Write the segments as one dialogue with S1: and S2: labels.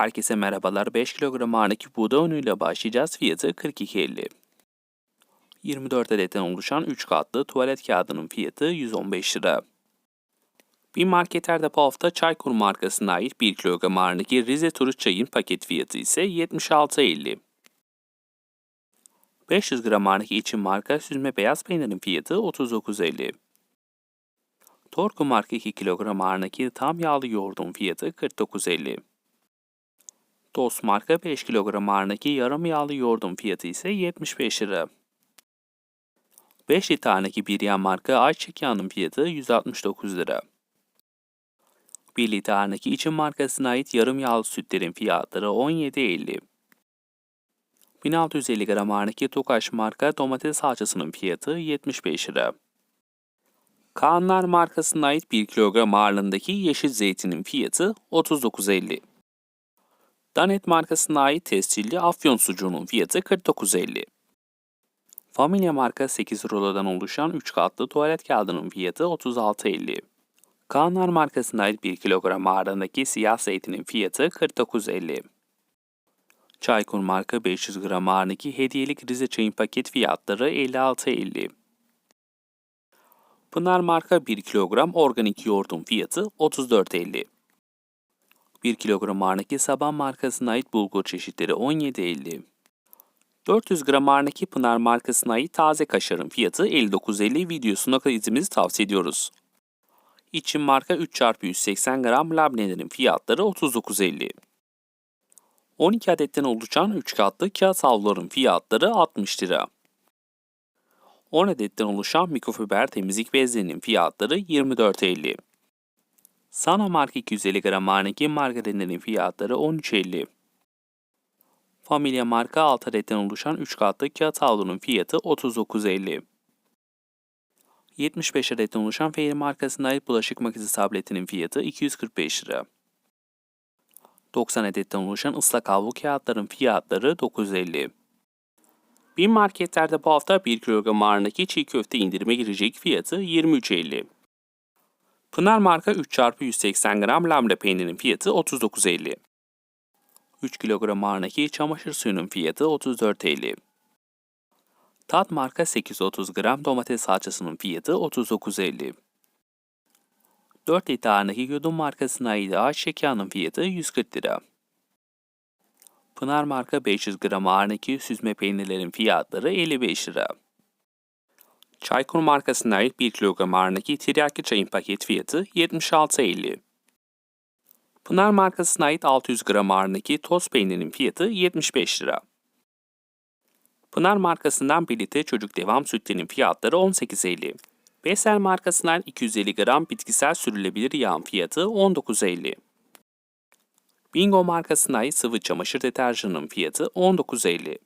S1: Herkese merhabalar. 5 kilogram ağırlık buğday unuyla başlayacağız. Fiyatı 42.50. 24 adetten oluşan 3 katlı tuvalet kağıdının fiyatı 115 lira. Bir marketlerde bu hafta Çaykur markasına ait 1 kilogram ağırlık Rize Turist çayın paket fiyatı ise 76.50. 500 gram ağırlık için marka süzme beyaz peynirin fiyatı 39.50. Torku marka 2 kilogram ağırlık tam yağlı yoğurdun fiyatı 49.50. Tost marka 5 kilogram ağırlık yarım yağlı yoğurdun fiyatı ise 75 lira. 5 litrelik bir yan marka ayçiçek yağının fiyatı 169 lira. 1 litrelik için markasına ait yarım yağlı sütlerin fiyatları 17.50. 1650 gram ağırlık Tokaş marka domates salçasının fiyatı 75 lira. Kaanlar markasına ait 1 kilogram ağırlığındaki yeşil zeytinin fiyatı 39.50. Danet markasına ait tescilli afyon sucuğunun fiyatı 49.50. Familia marka 8 rulodan oluşan 3 katlı tuvalet kağıdının fiyatı 36.50. Kaanlar markasına ait 1 kilogram ağırlığındaki siyah zeytinin fiyatı 49.50. Çaykur marka 500 gram ağırlığındaki hediyelik Rize çayın paket fiyatları 56.50. Pınar marka 1 kilogram organik yoğurdun fiyatı 34.50. 1 kilogram ağırlığındaki Saban markasına ait bulgur çeşitleri 17.50. 400 gram ağırlığındaki Pınar markasına ait taze kaşarın fiyatı 59.50 videosuna izimizi tavsiye ediyoruz. İçin marka 3x180 gram labnelerin fiyatları 39.50. 12 adetten oluşan 3 katlı kağıt havluların fiyatları 60 lira. 10 adetten oluşan mikrofiber temizlik bezlerinin fiyatları 24.50. Sana marka 250 gram ağırlık margarinlerin fiyatları 13.50. Familia marka 6 adetten oluşan 3 katlı kağıt havlunun fiyatı 39.50. 75 adetten oluşan Fairy markasına ait bulaşık makinesi tabletinin fiyatı 245 lira. 90 adetten oluşan ıslak havlu kağıtların fiyatları 9.50. Bin marketlerde bu hafta 1 kilogram ağırlığındaki çiğ köfte indirime girecek fiyatı 23.50. Pınar marka 3x180 gram lamle peynirinin fiyatı 39.50. 3 kilogram ağırlığındaki çamaşır suyunun fiyatı 34.50. Tat marka 830 gram domates salçasının fiyatı 39.50. 4 litre ağırlığındaki yudum markasına ait ayçiçek yağının fiyatı 140 lira. Pınar marka 500 gram ağırlığındaki süzme peynirlerin fiyatları 55 lira. Çaykur markasına ait 1 kilogram ağırlığındaki tiryaki çayın paket fiyatı 76.50. Pınar markasına ait 600 gram ağırlığındaki toz peynirinin fiyatı 75 lira. Pınar markasından birlikte çocuk devam sütlerinin fiyatları 18.50. Besel markasından 250 gram bitkisel sürülebilir yağın fiyatı 19.50. Bingo markasına ait sıvı çamaşır deterjanının fiyatı 19.50.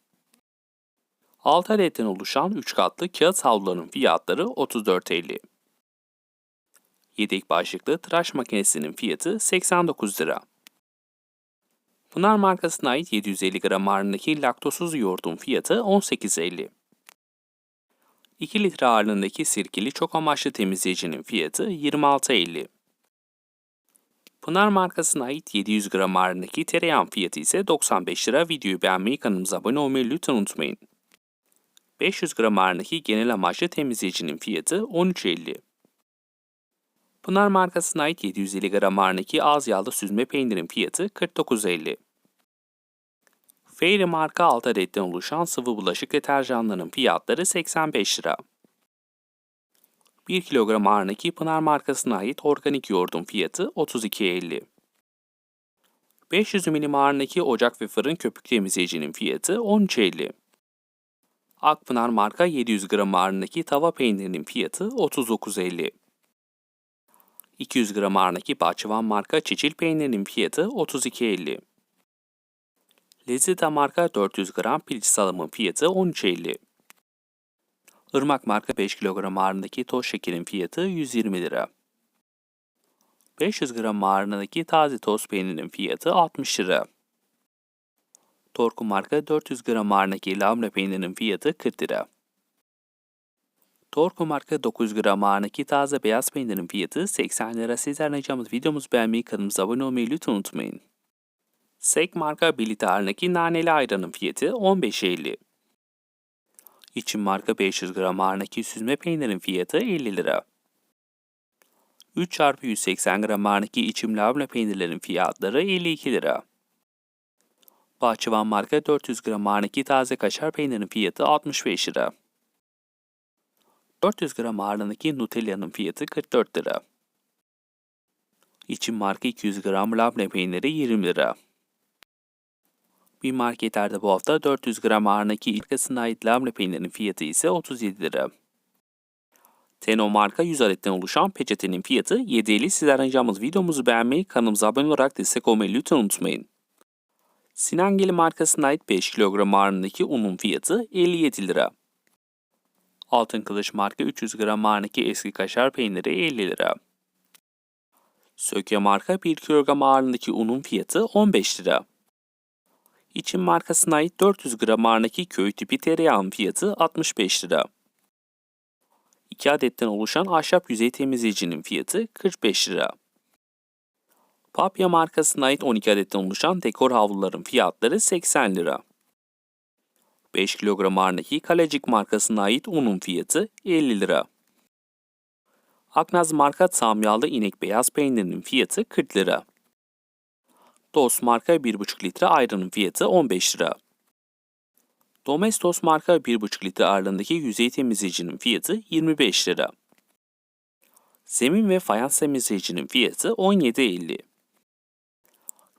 S1: 6 adetten oluşan 3 katlı kağıt havluların fiyatları 34.50. Yedek başlıklı tıraş makinesinin fiyatı 89 lira. Pınar markasına ait 750 gram ağırlığındaki laktosuz yoğurdun fiyatı 18.50. 2 litre ağırlığındaki sirkeli çok amaçlı temizleyicinin fiyatı 26.50. Pınar markasına ait 700 gram ağırlığındaki tereyağın fiyatı ise 95 lira. Videoyu beğenmeyi, kanalımıza abone olmayı lütfen unutmayın. 500 gram ağırlığındaki genel amaçlı temizleyicinin fiyatı 13.50. Pınar markasına ait 750 gram ağırlığındaki az yağlı süzme peynirin fiyatı 49.50. Fairy marka 6 adetten oluşan sıvı bulaşık deterjanlarının fiyatları 85 lira. 1 kilogram ağırlığındaki Pınar markasına ait organik yoğurdun fiyatı 32.50. 500 milim ağırlığındaki ocak ve fırın köpük temizleyicinin fiyatı 13.50. Akpınar marka 700 gram ağırlığındaki tava peynirinin fiyatı 39.50. 200 gram ağırlığındaki Bahçıvan marka çiçil peynirinin fiyatı 32.50. Lezzeta marka 400 gram piliç salamın fiyatı 13.50. Irmak marka 5 kilogram ağırlığındaki toz şekerin fiyatı 120 lira. 500 gram ağırlığındaki taze toz peynirin fiyatı 60 lira. Torku marka 400 gram ağırlığındaki lamle peynirinin fiyatı 40 lira. Torku marka 900 gram ağırlığındaki taze beyaz peynirin fiyatı 80 lira. Sizlerden ricamız videomuzu beğenmeyi, kanalımıza abone olmayı lütfen unutmayın. Sek marka 1 litre halindeki naneli ayranın fiyatı 15.50. İçim marka 500 gram ağırındaki süzme peynirin fiyatı 50 lira. 3 çarpı 180 gram ağırındaki içim labne peynirlerin fiyatları 52 lira. Bahçıvan marka 400 gram ağırındaki taze kaşar peynirin fiyatı 65 lira. 400 gram ağırlığındaki Nutella'nın fiyatı 44 lira. İçim marka 200 gram labne peyniri 20 lira. Bir marketlerde bu hafta 400 gram ağırlığındaki markasına ait labne peynirinin fiyatı ise 37 lira. Teno marka 100 adetten oluşan peçetenin fiyatı 7.50. Sizlerden ricamız videomuzu beğenmeyi, kanalımıza abone olarak destek olmayı lütfen unutmayın. Sinangeli markasına ait 5 kilogram ağırlığındaki unun fiyatı 57 lira. Altın Kılıç marka 300 gram ağırlığındaki eski kaşar peyniri 50 lira. Söke marka 1 kilogram ağırlığındaki unun fiyatı 15 lira. İçin markasına ait 400 gram ağırlığındaki köy tipi tereyağın fiyatı 65 lira. 2 adetten oluşan ahşap yüzey temizleyicinin fiyatı 45 lira. Papya markasına ait 12 adetten oluşan dekor havluların fiyatları 80 lira. 5 kilogram ağırlığındaki Kalecik markasına ait unun fiyatı 50 lira. Aknaz marka tam inek beyaz peynirinin fiyatı 40 lira. Dost marka 1,5 litre ayranın fiyatı 15 lira. Domestos marka 1,5 litre ağırlığındaki yüzey temizleyicinin fiyatı 25 lira. Zemin ve fayans temizleyicinin fiyatı 17.50.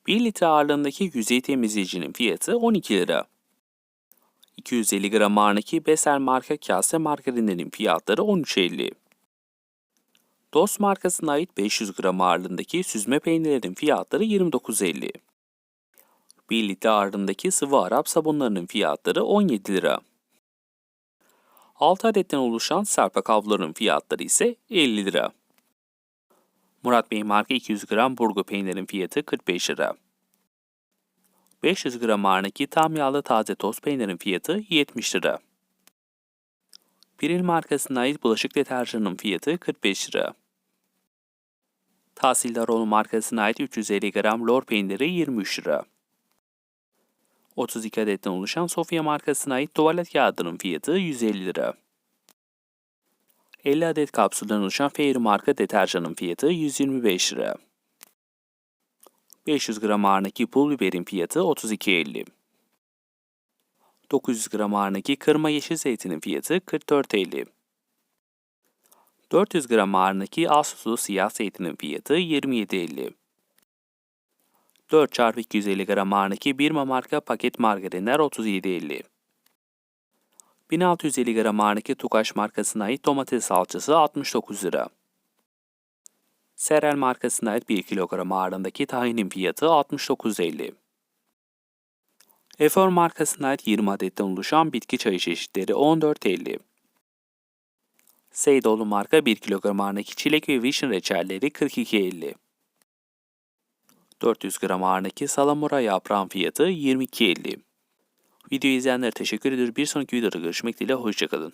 S1: 1 litre ağırlığındaki yüzey temizleyicinin fiyatı 12 lira. 250 gram ağırlığındaki Beser marka kase margarinlerin fiyatları 13.50. Dost markasına ait 500 gram ağırlığındaki süzme peynirlerin fiyatları 29.50. 1 litre ağırlığındaki sıvı Arap sabunlarının fiyatları 17 lira. 6 adetten oluşan serpa havluların fiyatları ise 50 lira. Murat Bey marka 200 gram burgu peynirin fiyatı 45 lira. 500 gram ağırlığındaki tam yağlı taze toz peynirin fiyatı 70 lira. Piril markasına ait bulaşık deterjanının fiyatı 45 lira. Tahsildaroğlu markasına ait 350 gram lor peyniri 23 lira. 32 adetten oluşan Sofya markasına ait tuvalet kağıdının fiyatı 150 lira. 50 adet kapsülden oluşan Fairy marka deterjanın fiyatı 125 lira. 500 gram ağırlığındaki pul biberin fiyatı 32.50. 900 gram ağırlığındaki kırma yeşil zeytinin fiyatı 44.50. 400 gram ağırlığındaki Asus'lu siyah zeytinin fiyatı 27.50. 4 çarpı 250 gram ağırlığındaki Birma marka paket margarinler 37.50. 1650 gram ağırlığındaki Tukaş markasına ait domates salçası 69 lira. Serel markasına ait 1 kilogram ağırlığındaki tahinin fiyatı 69.50. Efor markasına ait 20 adetten oluşan bitki çayı çeşitleri 14.50. Seydoğlu marka 1 kilogram ağırlığındaki çilek ve vişne reçelleri 42.50. 400 gram ağırlığındaki salamura yaprağın fiyatı 22.50. Videoyu izleyenlere teşekkür ediyoruz. Bir sonraki videoda görüşmek dileğiyle hoşçakalın.